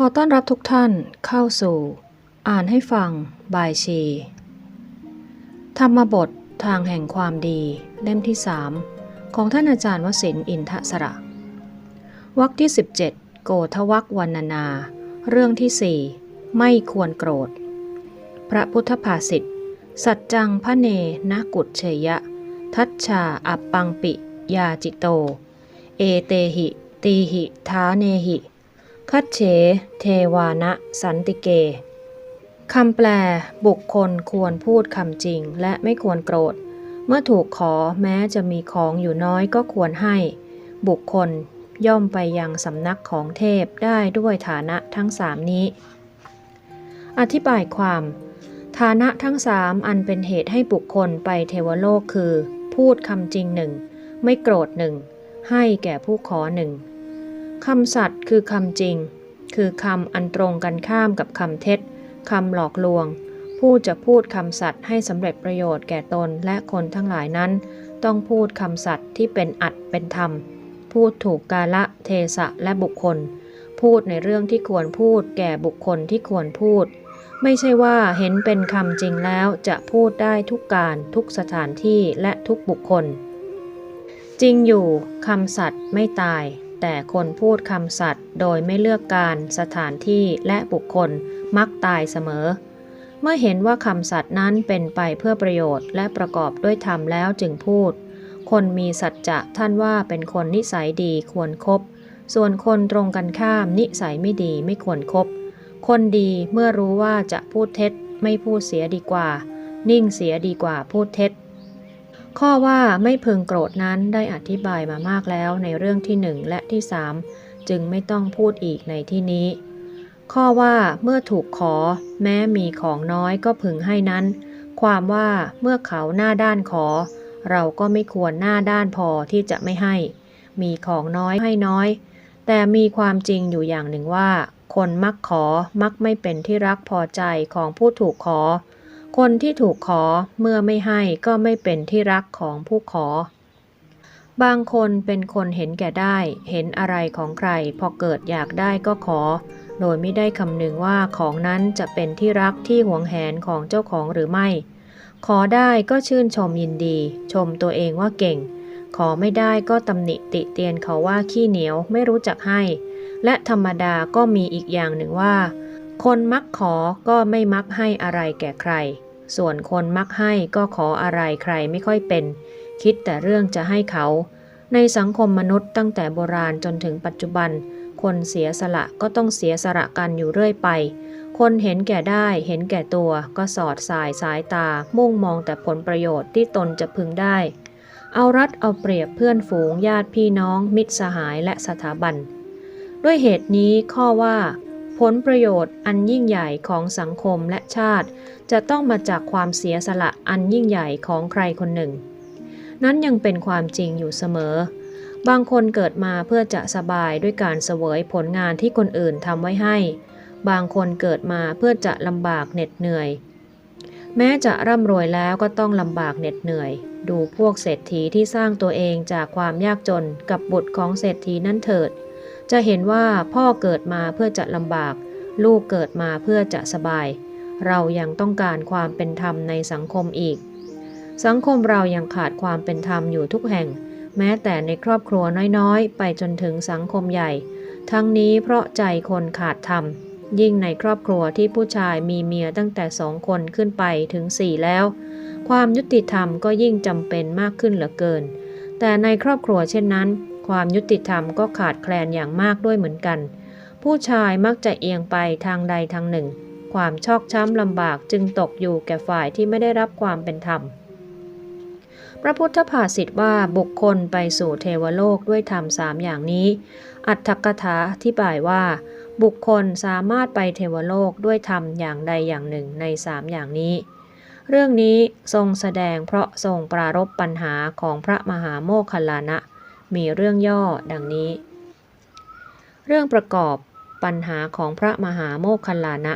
ขอต้อนรับทุกท่านเข้าสู่ อ่านให้ฟัง บายชี ธรรมบททางแห่งความดีเล่มที่สามของท่านอาจารย์วสินอินทสระวรรคที่ 17 โกทวักวันนานาเรื่องที่สี่ไม่ควรโกรธ พระพุทธภาษิตสัจจังพระเนนะกุฎเชยะ ทัชชาอัปปังปิ ยาจิโต เอเตหิ ตีหิ ทาเนหิ คัจเฉ เทวานะสันติเก คำแปล บุคคลควรพูดคำจริง และไม่ควรโกรธ เมื่อถูกขอแม้จะมีของอยู่น้อยก็ควรให้ บุคคลย่อมไปยังสำนักของเทพได้ด้วยฐานะทั้งสามนี้ อธิบายความ ฐานะทั้งสามอันเป็นเหตุให้บุคคลไปเทวโลกคือ พูดคำจริงหนึ่ง ไม่โกรธหนึ่ง ให้แก่ผู้ขอหนึ่ง คำสัตย์คือคำจริง คือคำอันตรงกันข้ามกับคำเท็จคำหลอกลวง ผู้จะพูดคำสัตย์ให้สำเร็จประโยชน์แก่ตนและคนทั้งหลายนั้น ต้องพูดคำสัตย์ที่เป็นอัดเป็นธรรม พูดถูกกาละเทศะและบุคคล พูดในเรื่องที่ควรพูดแก่บุคคลที่ควรพูด ไม่ใช่ว่าเห็นเป็นคำจริงแล้วจะพูดได้ทุกการทุกสถานที่และทุกบุคคล จริงอยู่คำสัตย์ไม่ตาย แต่คนพูดคำสัตย์โดยไม่เลือกการสถานที่และบุคคลมักตายเสมอ เมื่อเห็นว่าคำสัตย์นั้นเป็นไปเพื่อประโยชน์และประกอบด้วยธรรมแล้วจึงพูด คนมีสัจจะท่านว่าเป็นคนนิสัยดีควรครบส่วนคนตรงกันข้ามนิสัยไม่ดีไม่ควรครบคนดีเมื่อรู้ว่าจะพูดเท็จไม่พูดเสียดีกว่า นิ่งเสียดีกว่าพูดเท็จ ข้อว่าไม่พึงโกรธนั้นได้อธิบายมามากแล้วในเรื่องที่หนึ่งและที่สามจึงไม่ต้องพูดอีกในที่นี้ ข้อว่าเมื่อถูกขอ แม้มีของน้อยก็พึงให้นั้น ความว่าเมื่อเขาหน้าด้านขอ เราก็ไม่ควรหน้าด้านพอที่จะไม่ให้ มีของน้อยให้น้อย แต่มีความจริงอยู่อย่างหนึ่งว่า คนมักขอมักไม่เป็นที่รักพอใจของผู้ถูกขอ คนที่ถูกขอเมื่อไม่ให้ก็ไม่เป็นที่รักของผู้ขอ บางคนเป็นคนเห็นแก่ได้ เห็นอะไรของใคร พอเกิดอยากได้ก็ขอ โดยไม่ได้คำนึงว่าของนั้นจะเป็นที่รักที่หวงแหนของเจ้าของหรือไม่ ขอได้ก็ชื่นชมยินดี ชมตัวเองว่าเก่ง ขอไม่ได้ก็ตำหนิติเตียนเขาว่าขี้เหนียวไม่รู้จักให้ และธรรมดาก็มีอีกอย่างหนึ่งว่าคนมักขอก็ไม่มักให้อะไรแก่ใคร ส่วนคนมักให้ก็ขออะไรใครไม่ค่อยเป็น คิดแต่เรื่องจะให้เขา ในสังคมมนุษย์ตั้งแต่โบราณจนถึงปัจจุบัน คนเสียสละก็ต้องเสียสละกันอยู่เรื่อยไป คนเห็นแก่ได้เห็นแก่ตัวก็สอดสายสายตา มุ่งมองแต่ผลประโยชน์ที่ตนจะพึงได้ เอารัดเอาเปรียบเพื่อนฝูงญาติพี่น้อง มิตรสหายและสถาบันด้วยเหตุนี้ข้อว่า ผลประโยชน์อันยิ่งใหญ่ของสังคมและชาติ จะต้องมาจากความเสียสละอันยิ่งใหญ่ของใครคนหนึ่ง นั้นยังเป็นความจริงอยู่เสมอ บางคนเกิดมาเพื่อจะสบายด้วยการเสวยผลงานที่คนอื่นทำไว้ให้ บางคนเกิดมาเพื่อจะลำบากเหน็ดเหนื่อย แม้จะร่ำรวยแล้วก็ต้องลำบากเหน็ดเหนื่อย ดูพวกเศรษฐีที่สร้างตัวเองจากความยากจนกับบุตรของเศรษฐีนั่นเถิด จะเห็นว่าพ่อเกิดมาเพื่อจะลำบาก ลูกเกิดมาเพื่อจะสบาย เรายังต้องการความเป็นธรรมในสังคมอีก สังคมเรายังขาดความเป็นธรรมอยู่ทุกแห่ง แม้แต่ในครอบครัวน้อยๆ ไปจนถึงสังคมใหญ่ ทั้งนี้เพราะใจคนขาดธรรม ยิ่งในครอบครัวที่ผู้ชายมีเมียตั้งแต่สองคนขึ้นไปถึงสี่แล้ว ความยุติธรรมก็ยิ่งจำเป็นมากขึ้นเหลือเกิน แต่ในครอบครัวเช่นนั้น ความยุติธรรมก็ขาดแคลนอย่างมากด้วยเหมือนกัน ผู้ชายมักจะเอียงไปทางใดทางหนึ่ง ความชอกช้ำลำบากจึงตกอยู่แก่ฝ่ายที่ไม่ได้รับความเป็นธรรม พระพุทธภาษิตว่าบุคคลไปสู่เทวโลกด้วยธรรมสามอย่างนี้ อัตถกถาอธิบายว่า บุคคลสามารถไปเทวโลกด้วยธรรมอย่างใดอย่างหนึ่งในสามอย่างนี้เรื่องนี้ทรงแสดงเพราะทรงปรารบปัญหาของพระมหาโมคคัลลานะ มีเรื่องย่อดังนี้ เรื่องประกอบปัญหาของพระมหาโมคคัลลานะ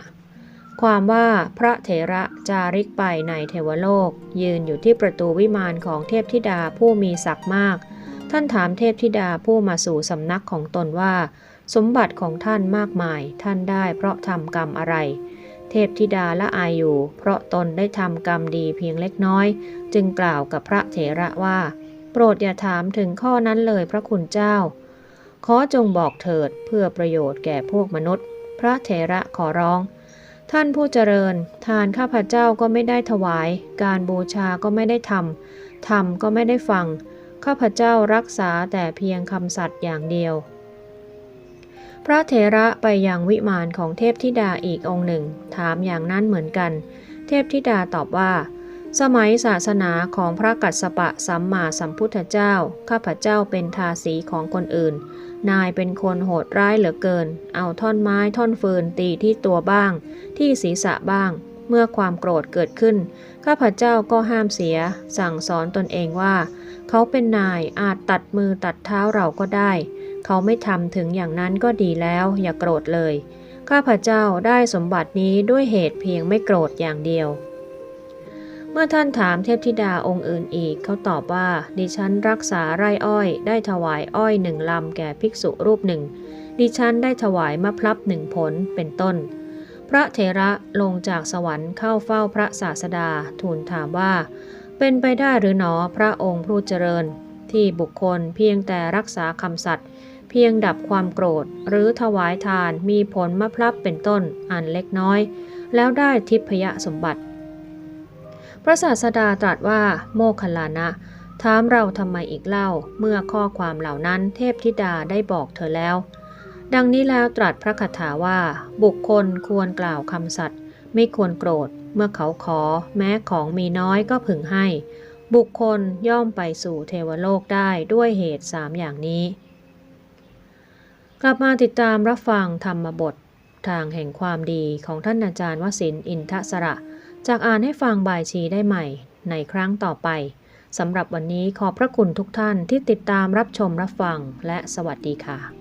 ความว่าพระเถระจาริกไปในเทวโลก ยืนอยู่ที่ประตูวิมานของเทพธิดาผู้มีศักดิ์มาก ท่านถามเทพธิดาผู้มาสู่สำนักของตนว่า สมบัติของท่านมากมาย ท่านได้เพราะทำกรรมอะไร เทพธิดาละอายอยู่ เพราะตนได้ทำกรรมดีเพียงเล็กน้อย จึงกล่าวกับพระเถระว่า โปรดอย่าถามถึงข้อนั้นเลยพระคุณเจ้า ขอจงบอกเถิดเพื่อประโยชน์แก่พวกมนุษย์ พระเถระขอร้อง ท่านผู้เจริญ ทานข้าพเจ้าก็ไม่ได้ถวาย การบูชาก็ไม่ได้ทำทำก็ไม่ได้ฟัง ข้าพเจ้ารักษาแต่เพียงคำสัตย์อย่างเดียว พระเถระไปยังวิมานของเทพธิดาอีกองค์หนึ่ง ถามอย่างนั้นเหมือนกัน เทพธิดาตอบว่า สมัยศาสนาของพระกัสสปะสัมมาสัมพุทธเจ้า ข้าพเจ้าเป็นทาสีของคนอื่น นายเป็นคนโหดร้ายเหลือเกิน เอาท่อนไม้ท่อนฟืนตีที่ตัวบ้าง ที่ศีรษะบ้าง เมื่อความโกรธเกิดขึ้น ข้าพเจ้าก็ห้ามเสีย สั่งสอนตนเองว่า เขาเป็นนายอาจตัดมือตัดเท้าเราก็ได้ เขาไม่ทำถึงอย่างนั้นก็ดีแล้ว อย่าโกรธเลย ข้าพเจ้าได้สมบัตินี้ด้วยเหตุเพียงไม่โกรธอย่างเดียว เมื่อท่านถามเทพธิดาองค์อื่นอีก เขาตอบว่า ดิฉันรักษาไร่อ้อย ได้ถวายอ้อยหนึ่งลำแก่ภิกษุรูปหนึ่ง ดิฉันได้ถวายมะพร้าวหนึ่งผลเป็นต้น พระเถระลงจากสวรรค์เข้าเฝ้าพระศาสดาทูลถามว่า เป็นไปได้หรือหนอพระองค์ผู้เจริญ ที่บุคคลเพียงแต่รักษาคำสัตย์เพียงดับความโกรธ หรือถวายทานมีผลมะพร้าวเป็นต้นอันเล็กน้อย แล้วได้ทิพยสมบัติ พระศาสดาตรัสว่าโมคคลานะ ถามเราทำไมอีกเล่า เมื่อข้อความเหล่านั้นเทพธิดาได้บอกเธอแล้ว ดังนี้แล้วตรัสพระคาถาว่า บุคคลควรกล่าวคำสัตย์ไม่ควรโกรธ เมื่อเขาขอ แม้ของมีน้อยก็พึงให้ บุคคลย่อมไปสู่เทวโลกได้ด้วยเหตุสามอย่างนี้ กลับมาติดตามรับฟังธรรมบททางแห่งความดีของท่านอาจารย์วสินอินทสระ จากอ่านให้ฟังบ่ายชีได้ใหม่ ในครั้งต่อไปสำหรับวันนี้ขอบพระคุณทุกท่านที่ติดตามรับชมรับฟังและสวัสดีค่ะ